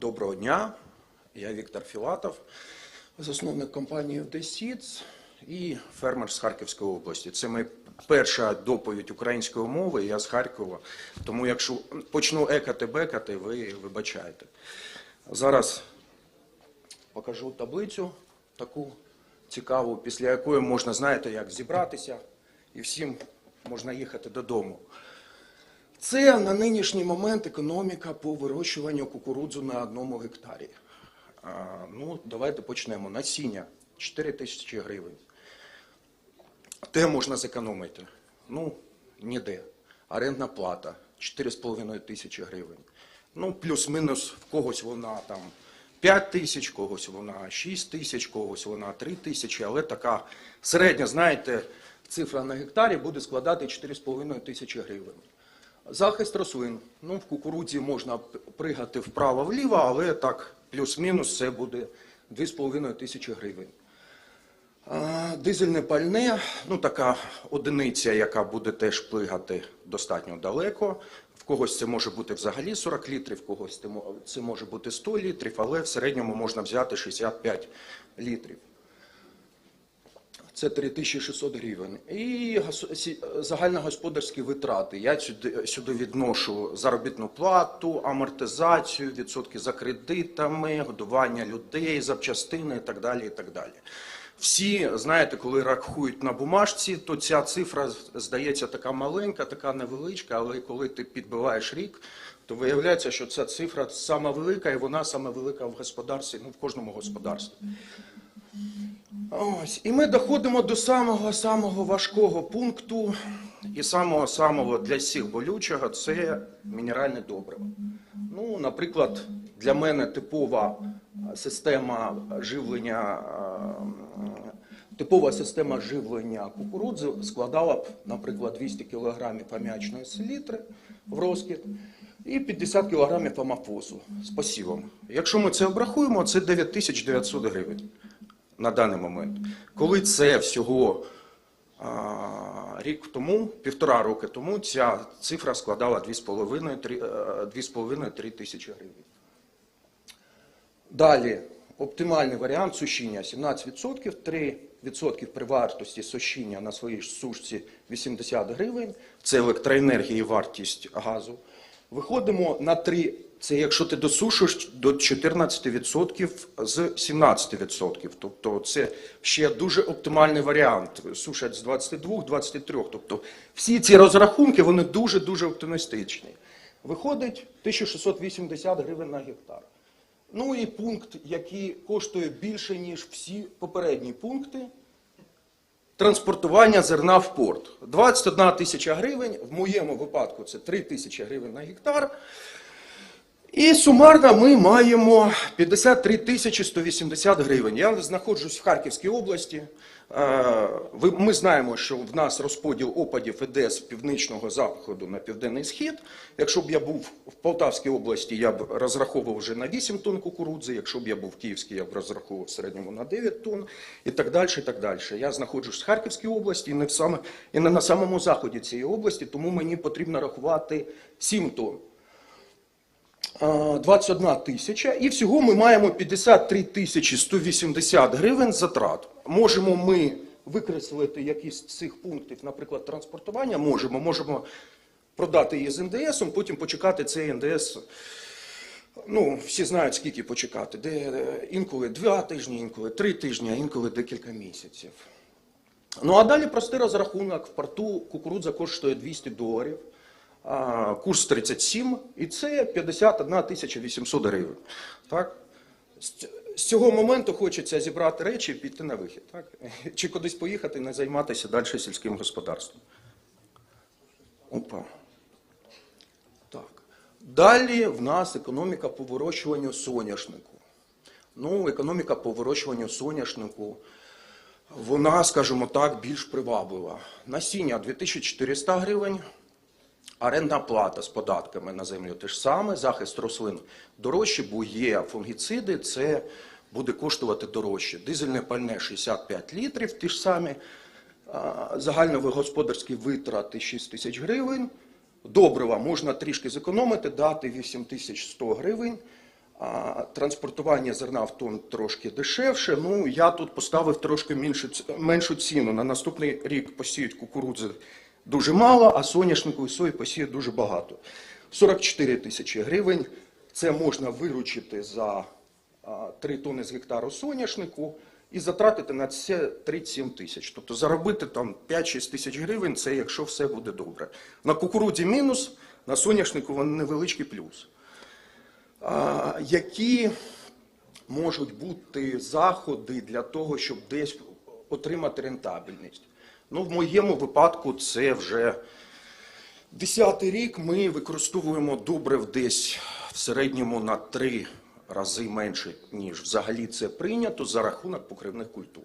Доброго дня. Я Віктор Філатов, засновник компанії Seeds і фермер з Харківської області. Це моя перша доповідь української мови. Я з Харкова. Тому якщо почну екати бекати, ви вибачаєте. Зараз покажу таблицю таку цікаву, після якої можна, знаєте, як зібратися і всім можна їхати додому. Це на нинішній момент економіка по вирощуванню кукурудзу на одному гектарі. Ну, давайте почнемо. Насіння 4 тисячі гривень. Де можна зекономити? Ну, ніде. Орендна плата 4,5 тисячі гривень. Ну, плюс-мінус в когось вона там 5 тисяч, когось вона 6 тисяч, когось вона 3 тисячі, але така середня, знаєте, цифра на гектарі буде складати 4,5 тисячі гривень. Захист рослин. Ну, в кукурудзі можна пригати вправо-вліво, але так, плюс-мінус це буде 2,5 тисячі гривень. Дизельне пальне, ну така одиниця, яка буде теж плигати достатньо далеко. В когось це може бути взагалі 40 літрів, в когось це може бути 100 літрів, але в середньому можна взяти 65 літрів. Це 3600 гривень. І загальногосподарські витрати. Я сюди, сюди відношу заробітну плату, амортизацію, відсотки за кредитами, годування людей, запчастини і так далі. І так далі. Всі, знаєте, коли рахують на бумажці, то ця цифра здається така маленька, така невеличка, але коли ти підбиваєш рік, то виявляється, що ця цифра сама велика, і вона сама велика в господарстві, ну в кожному господарстві. Ось, і ми доходимо до самого самого важкого пункту і самого самого для всіх болючого це мінеральне добриво. Ну, наприклад, для мене типова система живлення, типова система живлення кукурудзи складала б, наприклад, 200 кг аміачної селітри в розкид і 50 кг амофосу з посівом. Якщо ми це обрахуємо, це 9900 гривень на даний момент. Коли це всього а, рік тому, півтора роки тому, ця цифра складала 2,5-3 тисячі гривень. Далі, оптимальний варіант сушіння 17%, 3% при вартості сушіння на своїй сушці 80 гривень, це електроенергія і вартість газу. Виходимо на 3, це якщо ти досушиш до 14% з 17%. Тобто це ще дуже оптимальний варіант. Сушать з 22-23. Тобто всі ці розрахунки вони дуже-дуже оптимістичні. Виходить 1680 гривень на гектар. Ну і пункт, який коштує більше, ніж всі попередні пункти. Транспортування зерна в порт. 21 тисяча гривень, в моєму випадку це 3 тисячі гривень на гектар. І сумарно ми маємо 53 тисячі 180 гривень. Я знаходжусь в Харківській області. Е, Ми знаємо, що в нас розподіл опадів іде з північного заходу на південний схід. Якщо б я був в Полтавській області, я б розраховував вже на 8 тонн кукурудзи. Якщо б я був в Київській, я б розраховував в середньому на 9 тонн і так далі. І так далі. Я знаходжусь в Харківській області і не, в саме, і не на самому заході цієї області, тому мені потрібно рахувати 7 тонн. А, 21 тисяча, і всього ми маємо 53 тисячі 180 гривень затрат. Можемо ми викреслити якісь з цих пунктів, наприклад, транспортування, можемо, можемо продати її з НДС, потім почекати цей НДС. Ну, всі знають, скільки почекати. Де е, інколи два тижні, інколи три тижні, а інколи декілька місяців. Ну а далі простий розрахунок. В порту кукурудза коштує 200 доларів, курс 37, і це 51 тисяча 800 гривень. Так? З- цього моменту хочеться зібрати речі і піти на вихід. Так? Чи кудись поїхати, і не займатися далі сільським господарством. Опа. Так. Далі в нас економіка по вирощуванню соняшнику. Ну, економіка по вирощуванню соняшнику, вона, скажімо так, більш приваблива. Насіння 2400 гривень, орендна плата з податками на землю те ж саме, захист рослин дорожче, бо є фунгіциди, це буде коштувати дорожче. Дизельне пальне 65 літрів, ті ж самі, а, загальногосподарські витрати 6 тисяч гривень, добрива можна трішки зекономити, дати 8100 гривень. Транспортування зерна в тон трошки дешевше. Ну, я тут поставив трошки меншу ціну. На наступний рік посіють кукурудзи дуже мало, а соняшнику і сої посіють дуже багато. 44 тисячі гривень. Це можна виручити за а, 3 тони з гектару соняшнику і затратити на це 37 тисяч. Тобто заробити там 5-6 тисяч гривень, це якщо все буде добре. На кукурудзі мінус, на соняшнику невеличкий плюс. А, які можуть бути заходи для того, щоб десь отримати рентабельність? Ну, в моєму випадку це вже десятий рік. Ми використовуємо добрив десь в середньому на три рази менше, ніж взагалі це прийнято за рахунок покривних культур.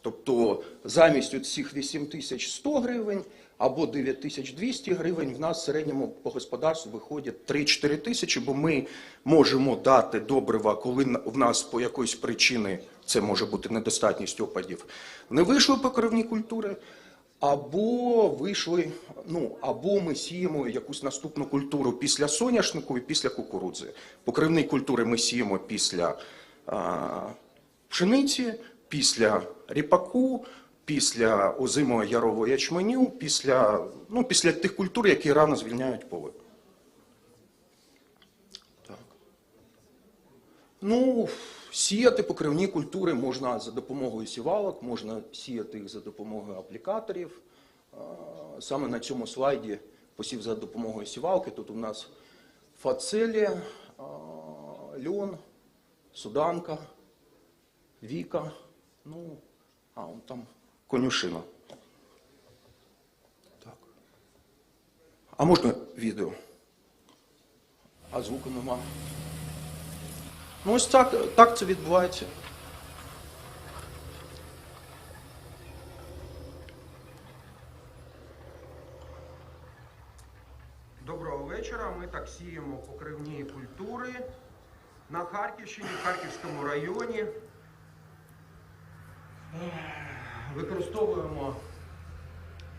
Тобто замість цих 8100 гривень або 9200 гривень в нас в середньому по господарству виходять 3-4 тисячі, бо ми можемо дати добрива, коли в нас по якоїсь причини, це може бути недостатність опадів, не вийшли покривні культури, або вийшли, ну, або ми сіємо якусь наступну культуру після соняшнику і після кукурудзи. Покривні культури ми сіємо після а, пшениці, після ріпаку, після озимого ярового ячменю, після, ну, після тих культур, які рано звільняють поле. Так. Ну, сіяти покривні культури можна за допомогою сівалок, можна сіяти їх за допомогою аплікаторів. Саме на цьому слайді посів за допомогою сівалки. Тут у нас фацелія, а, льон, суданка, віка, ну, а, он там конюшина. Так. А можна відео? А звуку нема. Ну, ось так, так це відбувається. Доброго вечора. Ми так сіємо покривні культури на Харківщині, в Харківському районі. Використовуємо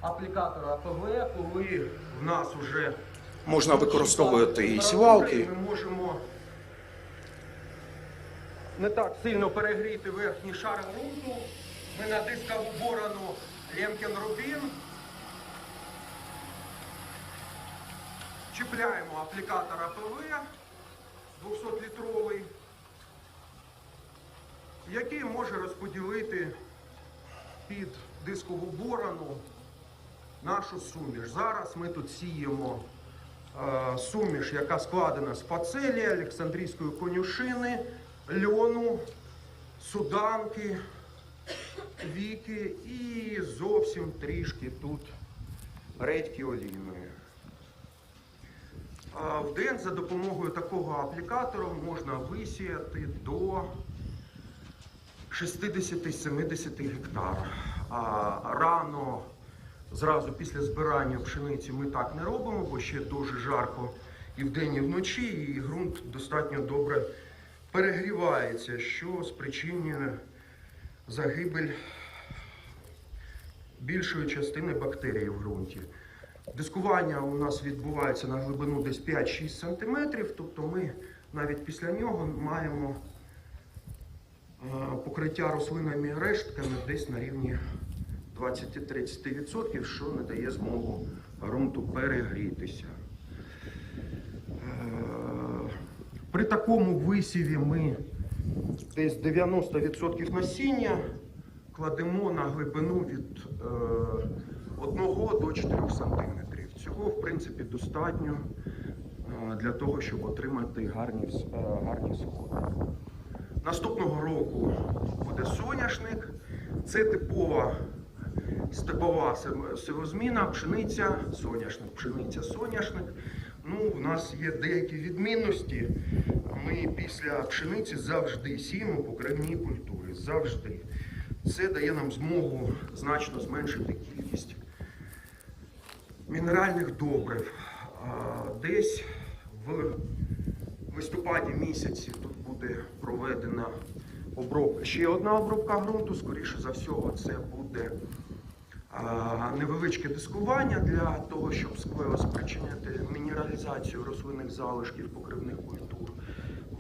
аплікатор АПВ, коли в нас вже можна використовувати і сівалки. Ми можемо не так сильно перегріти верхній шар ґрунту. Ми на дискову борону Лемкен Рубін. Чіпляємо аплікатор АПВ 200-літровий, який може розподілити під дискову борону нашу суміш. Зараз ми тут сіємо е, суміш, яка складена з фацелі, Олександрійської конюшини, льону, суданки, віки і зовсім трішки тут редьки олійної. А В день за допомогою такого аплікатора можна висіяти до 60-70 гектар. А рано, зразу після збирання пшениці ми так не робимо, бо ще дуже жарко і вдень, і вночі, і ґрунт достатньо добре перегрівається, що спричинює загибель більшої частини бактерій в ґрунті. Дискування у нас відбувається на глибину десь 5-6 см, тобто ми навіть після нього маємо е, покриття рослинними рештками десь на рівні 20-30%, що не дає змогу ґрунту перегрітися. Е, При такому висіві ми десь 90% насіння кладемо на глибину від е, 1 до 4 сантиметрів. Цього, в принципі, достатньо е, для того, щоб отримати гарні, е, гарні сходи. Наступного року буде соняшник. Це типова степова сивозміна, пшениця, соняшник, пшениця, соняшник. Ну, у нас є деякі відмінності. Ми після пшениці завжди сіємо покривні культури. Завжди. Це дає нам змогу значно зменшити кількість мінеральних добрив. Десь в листопаді місяці тут буде проведена обробка. Ще одна обробка ґрунту, скоріше за всього, це буде невеличке дискування для того, щоб спричинити мінералізацію рослинних залишків покривних культур.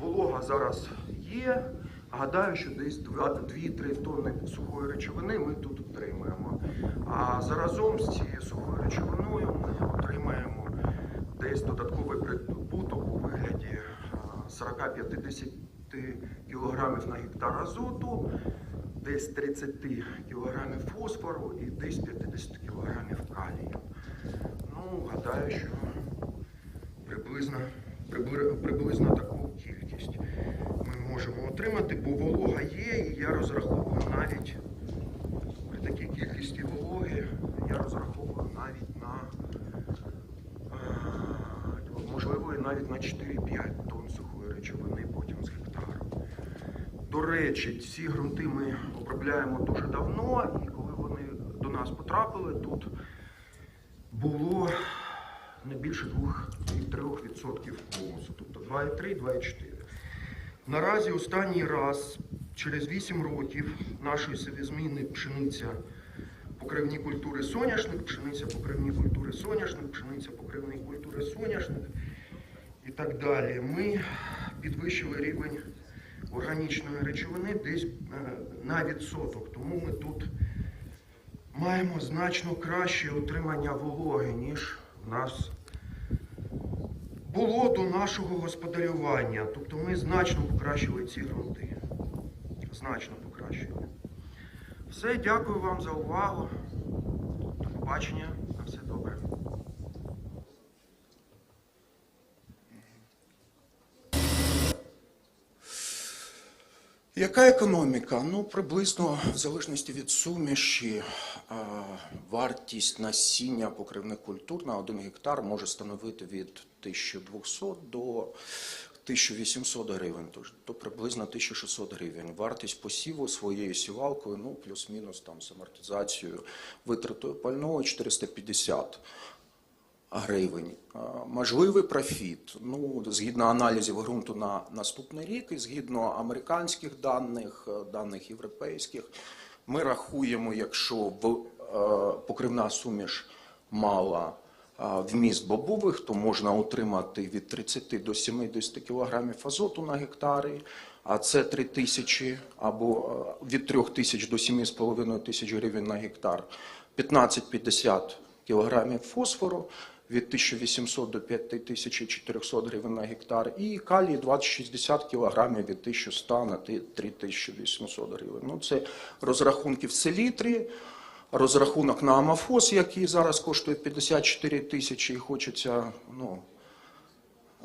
волога зараз є. Гадаю, що десь 2-3 тонни сухої речовини ми тут отримаємо. А заразом з цією сухою речовиною ми отримаємо десь додатковий прибуток у вигляді 40-50 кг на гектар азоту, десь 30 кг фосфору і десь 50 кг калію. Ну, гадаю, що приблизно, приблизно таку кількість ми можемо отримати, бо волога є, і я розраховую навіть при такій кількості вологи, я розраховую навіть на можливо навіть на 4-5 тонн сухої речовини. До речі, ці ґрунти ми обробляємо дуже давно, і коли вони до нас потрапили, тут було не більше 2-3% гумусу, тобто 2,3, 2,4. Наразі останній раз, через 8 років нашої севізміни пшениця покривні культури соняшник, пшениця покривні культури соняшник, пшениця покривні культури соняшник і так далі. Ми підвищили рівень органічної речовини десь е, на відсоток. Тому ми тут маємо значно краще отримання вологи, ніж в нас було до нашого господарювання. Тобто ми значно покращили ці ґрунти. Значно покращили. Все, дякую вам за увагу. До побачення. На все добре. Яка економіка? Ну, приблизно в залежності від суміші, вартість насіння покривних культур на 1 гектар може становити від 1200 до 1800 гривень, тож то приблизно 1600 гривень. Вартість посіву своєю сівалкою, ну плюс-мінус там з амортизацією, витратою пального 450 гривень. А, Можливий профіт. Ну, згідно аналізів ґрунту на наступний рік і згідно американських даних, е, даних європейських, ми рахуємо, якщо в е, покривна суміш мала е, вміст бобових, то можна отримати від 30 до 70 кг азоту на гектарі, а це 3 тисячі або від 3 тисяч до 7,5 тисяч гривень на гектар, 15-50 кг фосфору, від 1800 до 5400 гривень на гектар, і калій 20-60 кг від 1100 на 3800 гривень. Ну, це розрахунки в селітрі, розрахунок на амофос, який зараз коштує 54 тисячі, і хочеться, ну,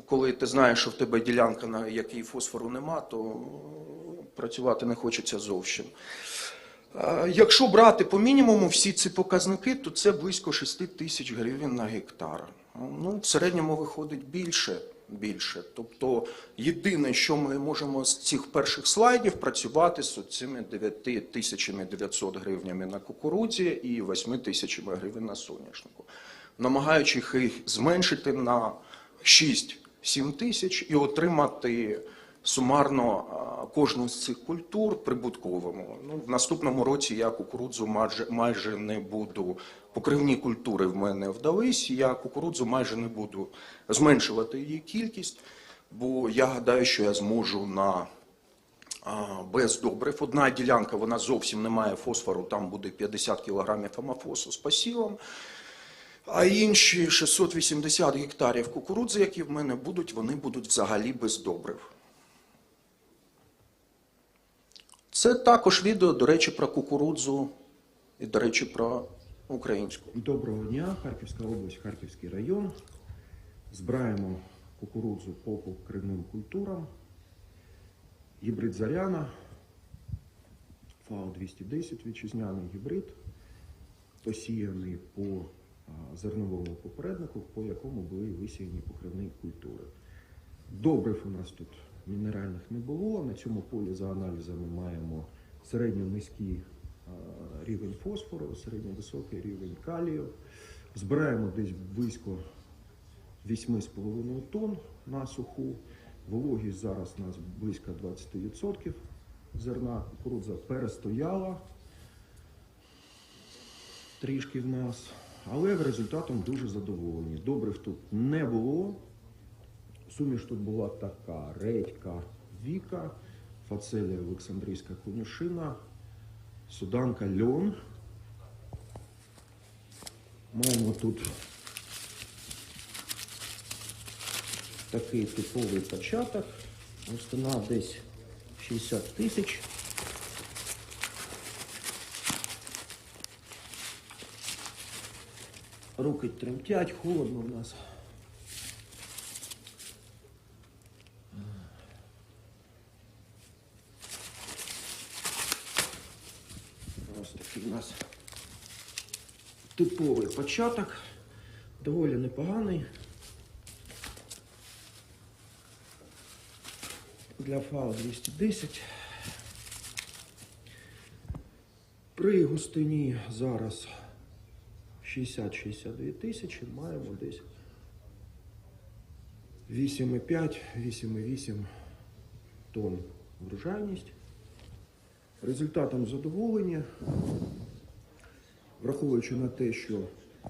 коли ти знаєш, що в тебе ділянка, на якій фосфору нема, то працювати не хочеться зовсім. Якщо брати по мінімуму всі ці показники, то це близько 6 тисяч гривень на гектар. Ну, в середньому виходить більше. більше. Тобто єдине, що ми можемо з цих перших слайдів працювати з цими 9 тисячами 900 гривнями на кукурудзі і 8 тисячами гривень на соняшнику, намагаючись їх зменшити на 6-7 тисяч і отримати сумарно кожну з цих культур прибутковому. Ну, в наступному році я кукурудзу майже, майже не буду. Покривні культури в мене вдались, я кукурудзу майже не буду зменшувати її кількість, бо я гадаю, що я зможу на без добрив. Одна ділянка вона зовсім не має фосфору, там буде 50 кг амофосу з посівом. А інші 680 гектарів кукурудзи, які в мене будуть, вони будуть взагалі без добрив. Це також відео, до речі, про кукурудзу і, до речі, про українську. Доброго дня, Харківська область, Харківський район. Збираємо кукурудзу по покривним культурам. Гібрид Заряна, ФАО 210 вітчизняний гібрид, посіяний по зерновому попереднику, по якому були висіяні покривні культури. Добрив у нас тут мінеральних не було. На цьому полі за аналізами маємо середньо-низький рівень фосфору, середньовисокий рівень калію. Збираємо десь близько 8,5 тонн на суху. Вологість зараз у нас близько 20% зерна. Кукурудза перестояла трішки в нас, але результатом дуже задоволені. Добрив тут не було. Суміш тут була така редька, Віка, Фацелія Олександрійська конюшина, Суданка Льон. Маємо тут такий типовий початок. Ціна десь 60 тисяч. Руки тремтять, холодно в нас. Ось у нас типовий початок, доволі непоганий. Для фау 210. При густині зараз 60-62 тисячі маємо десь 8,5-8,8 тонн врожайність. Результатом задоволення, враховуючи на те, що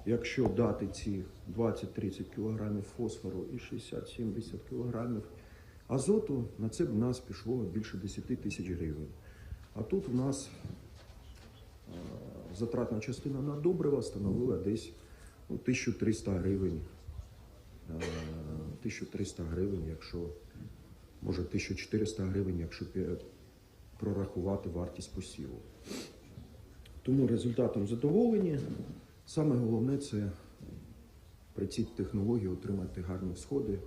якщо дати ці 20-30 кг фосфору і 60-70 кг азоту, на це в нас пішло більше 10 тисяч гривень. А тут у нас е, затратна частина на добрива становила десь ну, 1300 гривень. Е, 1300 гривень, якщо може 1400 гривень, якщо прорахувати вартість посіву. Тому результатом задоволені. Саме головне це при цій технології отримати гарні всходи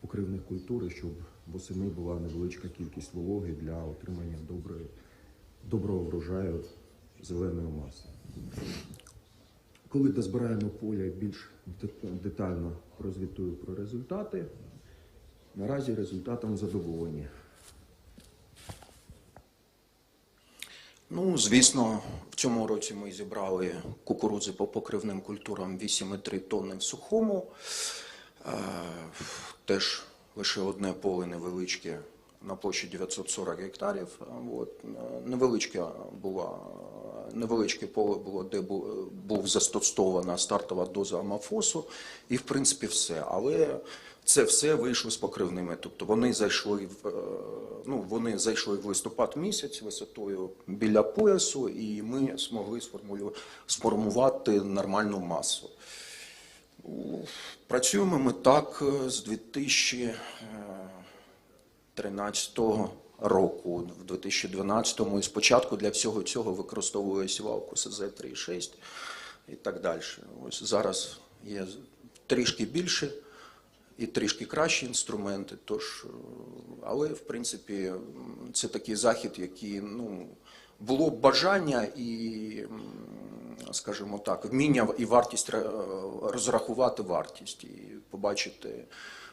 покривних культур, щоб восени була невеличка кількість вологи для отримання доброї, доброго врожаю зеленої маси. Коли дозбираємо поле, більш детально розвітую про результати. Наразі результатом задоволені. Ну, звісно, в цьому році ми зібрали кукурудзи по покривним культурам 8,3 тонни в сухому. Е, Теж лише одне поле невеличке на площі 940 гектарів. Е, От. Е, Невеличке, була, невеличке поле було, де був застосована стартова доза амофосу, і в принципі все. Але це все вийшло з покривними. Тобто вони зайшли в е, ну, вони зайшли в листопад місяць висотою біля поясу, і ми змогли сформувати нормальну масу. Працюємо ми так е, з 2013 року, в 2012-му, і спочатку для всього цього використовували сівалку СЗ-3,6 і так далі. Ось зараз є трішки більше і трішки кращі інструменти. Тож, е, але в принципі це такий захід, який ну, було бажання і, скажімо так, вміння і вартість розрахувати вартість і побачити,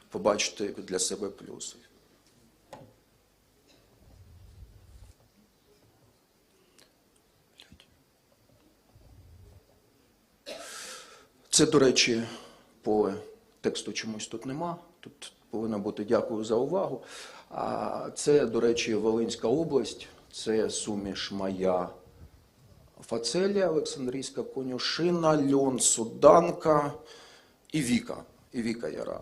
побачити для себе плюси. Це, до речі, поле тексту чомусь тут нема. Тут повинно бути дякую за увагу. А це, до речі, Волинська область, це суміш моя Фацелія, Олександрійська конюшина, Льон, Суданка і Віка. І Віка Яра.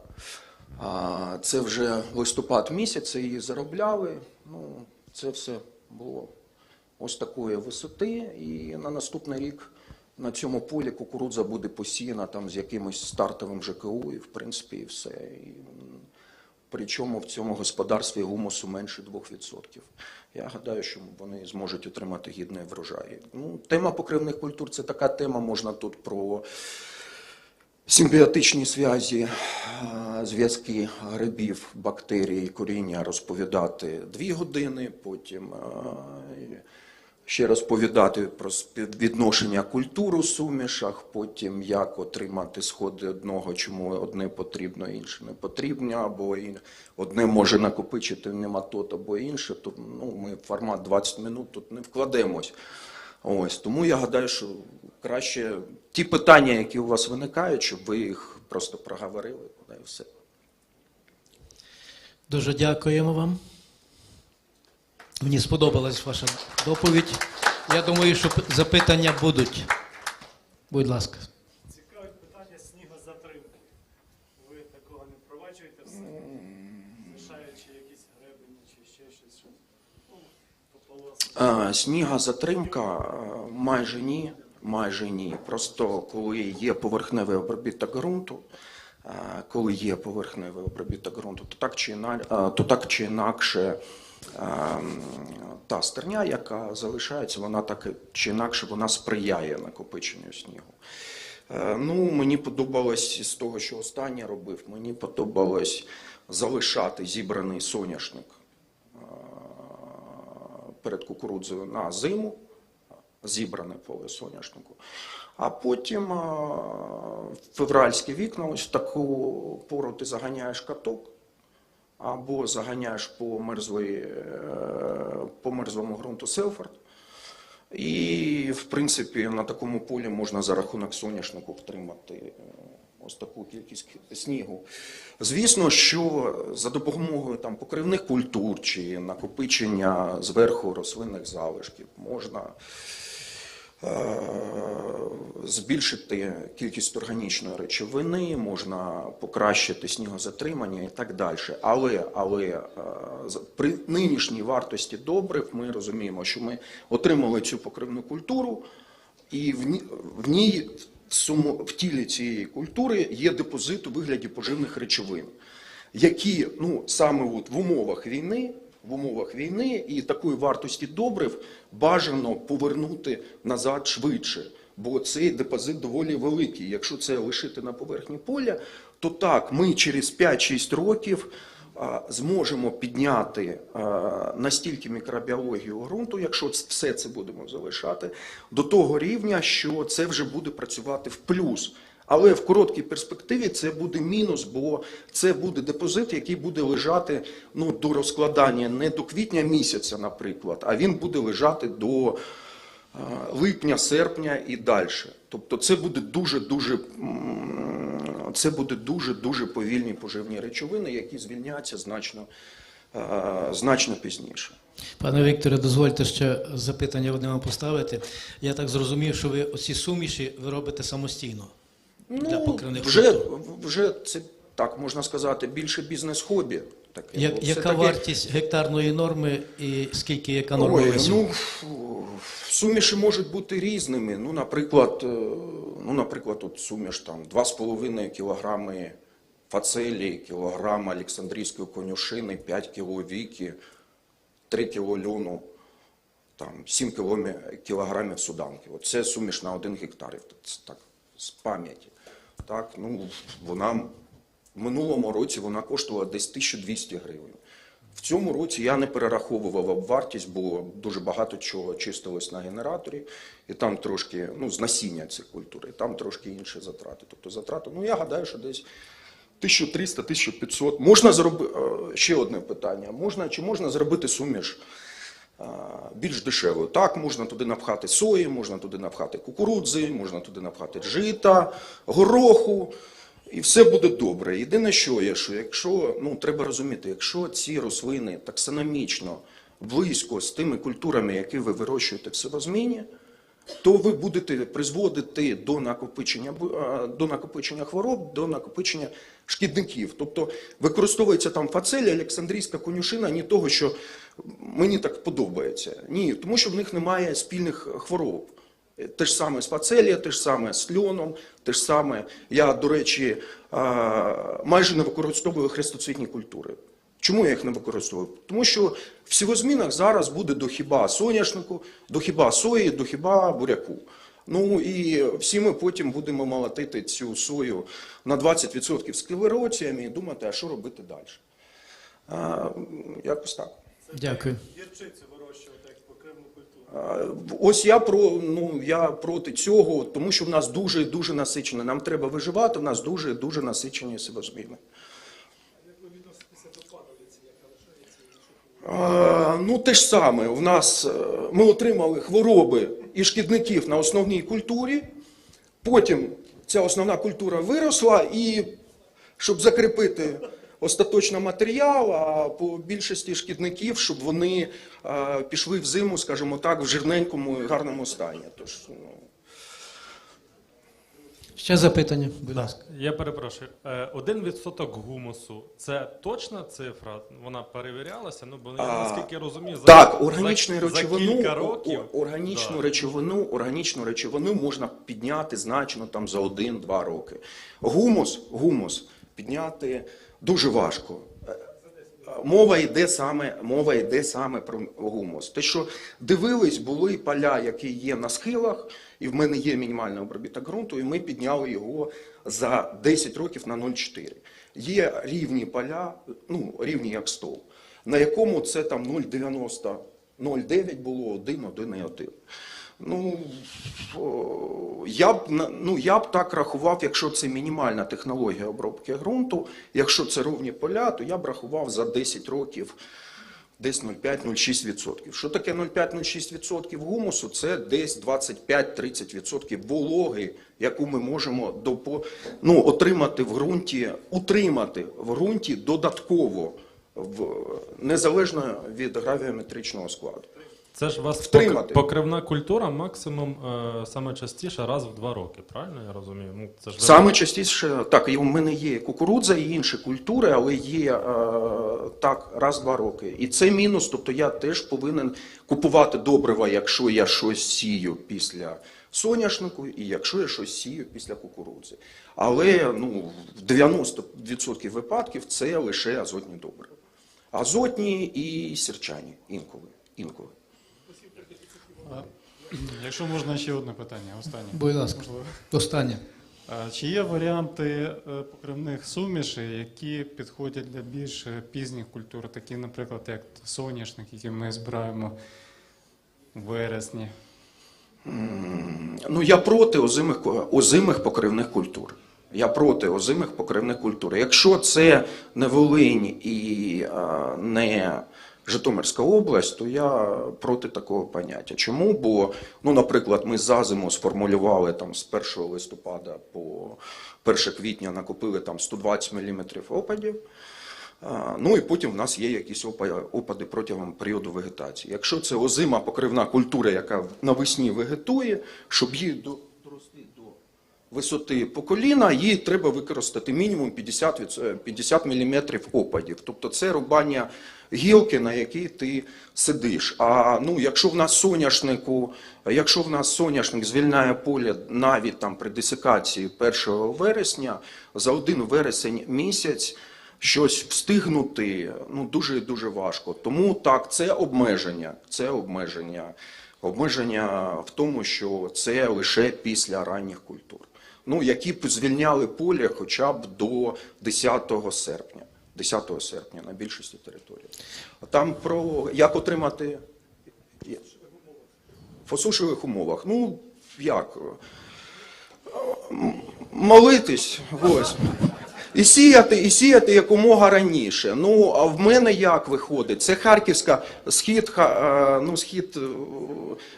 А, це вже листопад місяць, її заробляли. Ну, це все було ось такої висоти. І на наступний рік на цьому полі кукурудза буде посіяна там з якимось стартовим ЖКУ, і в принципі і все. І, причому в цьому господарстві гумусу менше 2%. Я гадаю, що вони зможуть отримати гідний врожай. Ну, тема покривних культур це така тема, можна тут про симбіотичні зв'язі, е, зв'язки грибів, бактерій, коріння розповідати дві години, потім е, ще розповідати про співвідношення культур у сумішах, потім як отримати сходи одного, чому одне потрібно, інше не потрібно, або одне може накопичити нематод, або інше. То ну, ми формат 20 минут тут не вкладемось. Ось тому я гадаю, що краще ті питання, які у вас виникають, щоб ви їх просто проговорили, і все. Дуже дякуємо вам. Мені сподобалась ваша доповідь. Я думаю, що п- запитання будуть. Будь ласка. Цікавить питання снігозатримки. Ви такого не впроваджуєте все, лишаючи якісь гребені чи ще щось А, Снігозатримка а, майже ні, майже ні. Просто коли є поверхневий обробіток ґрунту, коли є поверхневий обробіток ґрунту, то так чи іна- а, то так чи інакше та стерня, яка залишається, вона так чи інакше вона сприяє накопиченню снігу. Е, Ну, мені подобалось з того, що останнє робив, мені подобалось залишати зібраний соняшник е, перед кукурудзою на зиму, зібране поле соняшнику. А потім е, в февральські вікна, ось в таку пору ти заганяєш каток, або заганяєш по, мерзлій, е, по мерзлому ґрунту селфорд. І, в принципі, на такому полі можна за рахунок соняшнику втримати е, ось таку кількість снігу. Звісно, що за допомогою там, покривних культур чи накопичення зверху рослинних залишків можна збільшити кількість органічної речовини, можна покращити снігозатримання і так далі. Але, але е, при нинішній вартості добрив ми розуміємо, що ми отримали цю покривну культуру, і в ній, в тілі цієї культури є депозит у вигляді поживних речовин, які ну, саме от в умовах війни. В умовах війни і такої вартості добрив бажано повернути назад швидше, бо цей депозит доволі великий. Якщо це лишити на поверхні поля, то так ми через 5-6 років зможемо підняти настільки мікробіологію ґрунту, якщо все це будемо залишати, до того рівня, що це вже буде працювати в плюс. Але в короткій перспективі це буде мінус, бо це буде депозит, який буде лежати ну, до розкладання не до квітня місяця, наприклад, а він буде лежати до е, липня, серпня і далі. Тобто це буде дуже дуже це буде дуже дуже повільні поживні речовини, які звільняться значно, е, значно пізніше. Пане Вікторе, дозвольте ще запитання одне поставити. Я так зрозумів, що ви оці суміші ви робите самостійно для покривних Ну, вже, вже це так можна сказати, більше бізнес-хобі. Я- яка все-таки- вартість гектарної норми і скільки яка норма Ой, ну, суміші можуть бути різними. Ну, наприклад, е, ну, наприклад, от суміш там 2,5 кілограми фацелії, кілограм Олександрійської конюшини, 5 кіло віки, 3 кіло льону, там 7 кілограмів суданки. От це суміш на 1 гектар. Це так, з пам'яті. Так, ну, вона в минулому році вона коштувала десь 1200 гривень. В цьому році я не перераховував вартість, бо дуже багато чого чистилось на генераторі, і там трошки, ну, з насіння цих культур, і там трошки інші затрати. Тобто затрати, ну я гадаю, що десь 1300-1500. Можна зробити ще одне питання: можна чи можна зробити суміш більш дешевою? Так, можна туди напхати сої, можна туди напхати кукурудзи, можна туди напхати жита, гороху. І все буде добре. Єдине, що є, що якщо ну треба розуміти, якщо ці рослини таксономічно близько з тими культурами, які ви вирощуєте в сивозміні, то ви будете призводити до накопичення бу- до накопичення хвороб, до накопичення шкідників. Тобто використовується там фацелія, Олександрійська конюшина, ні того, що мені так подобається. Ні, тому що в них немає спільних хвороб. Те ж саме з фацелія, те ж саме з льоном, те ж саме. Я, до речі, майже не використовую хрестоцвітні культури. Чому я їх не використовую? Тому що в сівозмінах зараз буде до хіба соняшнику, до хіба сої, до хіба буряку. Ну і всі ми потім будемо молотити цю сою на 20% склероціями і думати, а що робити далі. А, якось так. Дякую. Гірчицю вирощувати як покривну культуру. Ось я про ну я проти цього, тому що в нас дуже дуже насичено. Нам треба виживати. В нас дуже дуже насичені А, Ну, те ж саме. У нас е, ми отримали хвороби і шкідників на основній культурі. Потім ця основна культура виросла, і щоб закріпити остаточно матеріал, а по більшості шкідників, щоб вони е, пішли в зиму, скажімо так, в жирненькому і гарному стані. Тож, ну, Ще запитання, будь ласка. Я перепрошую. Е, Один відсоток гумусу це точна цифра? Вона перевірялася? Ну, бо я наскільки розумію, за, Так, органічну за, речовину, за кілька років. органічну Да. речовину, органічну речовину можна підняти значно там за 1-2 роки. Гумус, гумус підняти дуже важко. Мова йде саме, мова йде саме про гумус. Те, що дивились, були поля, які є на схилах, і в мене є мінімальний обробіток ґрунту, і ми підняли його за 10 років на 0,4. Є рівні поля, ну рівні як стол, на якому це там 0,90, 0,9 було 1, 1,1. Ну, я б, ну, я б так рахував, якщо це мінімальна технологія обробки ґрунту, якщо це ровні поля, то я б рахував за 10 років десь 0,5-0,6%. Що таке 0,5-0,6% гумусу? Це десь 25-30% вологи, яку ми можемо допо, ну, отримати в ґрунті, утримати в ґрунті додатково, в, незалежно від гравіометричного складу. Це ж у вас Втримати. покривна культура максимум е, саме частіше раз в два роки, правильно я розумію? Ну, це ж Саме частіше, так, і у мене є кукурудза і інші культури, але є е, так раз в два роки. І це мінус, тобто я теж повинен купувати добрива, якщо я щось сію після соняшнику, і якщо я щось сію після кукурудзи. Але ну, в 90% випадків це лише азотні добрива. Азотні і сірчані інколи. інколи. Якщо можна ще одне питання, останнє. Будь ласка. Останнє. Чи є варіанти е, покривних сумішей, які підходять для більш е, пізніх культур, такі, наприклад, як соняшник, який ми збираємо в вересні? Ну, я проти озимих, озимих покривних культур. Я проти озимих покривних культур. Якщо це не Волинь і а, не Житомирська область, то я проти такого поняття. Чому? Бо, ну, наприклад, ми за зиму сформулювали там з 1 листопада по 1 квітня накопили там 120 мм опадів. Ну і потім в нас є якісь опади протягом періоду вегетації. Якщо це озима покривна культура, яка навесні вегетує, щоб її висоти по коліна, їй треба використати мінімум 50, від- е, 50 мм опадів. Тобто це рубання гілки, на якій ти сидиш. А ну, якщо в нас соняшнику, якщо в нас соняшник звільняє поле навіть там при десикації 1 вересня, за один вересень місяць щось встигнути ну дуже дуже важко. Тому так, це обмеження. Це обмеження. Обмеження в тому, що це лише після ранніх культур. Ну, які б звільняли поле хоча б до 10 серпня. 10 серпня на більшості території. А Там про як отримати в осушливих умовах. Ну, як? Молитись, ось. І сіяти, і сіяти якомога раніше. Ну, а в мене як виходить? Це Харківська, схід, е, ну, схід е,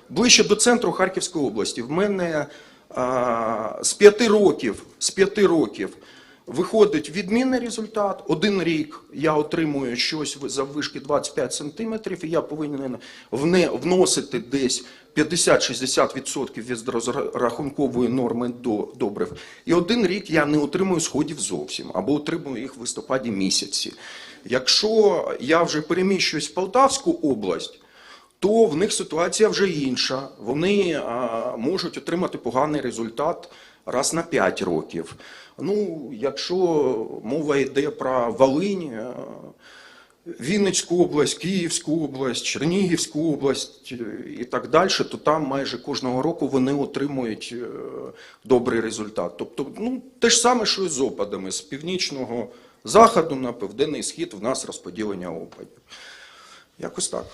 ближче до центру Харківської області. В мене з п'яти років, з п'яти років виходить відмінний результат. Один рік я отримую щось за вишки 25 сантиметрів, і я повинен вносити десь 50-60% від розрахункової норми до добрив. І один рік я не отримую сходів зовсім, або отримую їх в листопаді місяці. Якщо я вже переміщуюсь в Полтавську область, то в них ситуація вже інша. Вони а, можуть отримати поганий результат раз на 5 років. Ну, якщо мова йде про Волинь, Вінницьку область, Київську область, Чернігівську область е, і так далі, то там майже кожного року вони отримують е, добрий результат. Тобто, ну, те ж саме, що і з опадами. З північного заходу на південний схід в нас розподілення опадів. Якось так.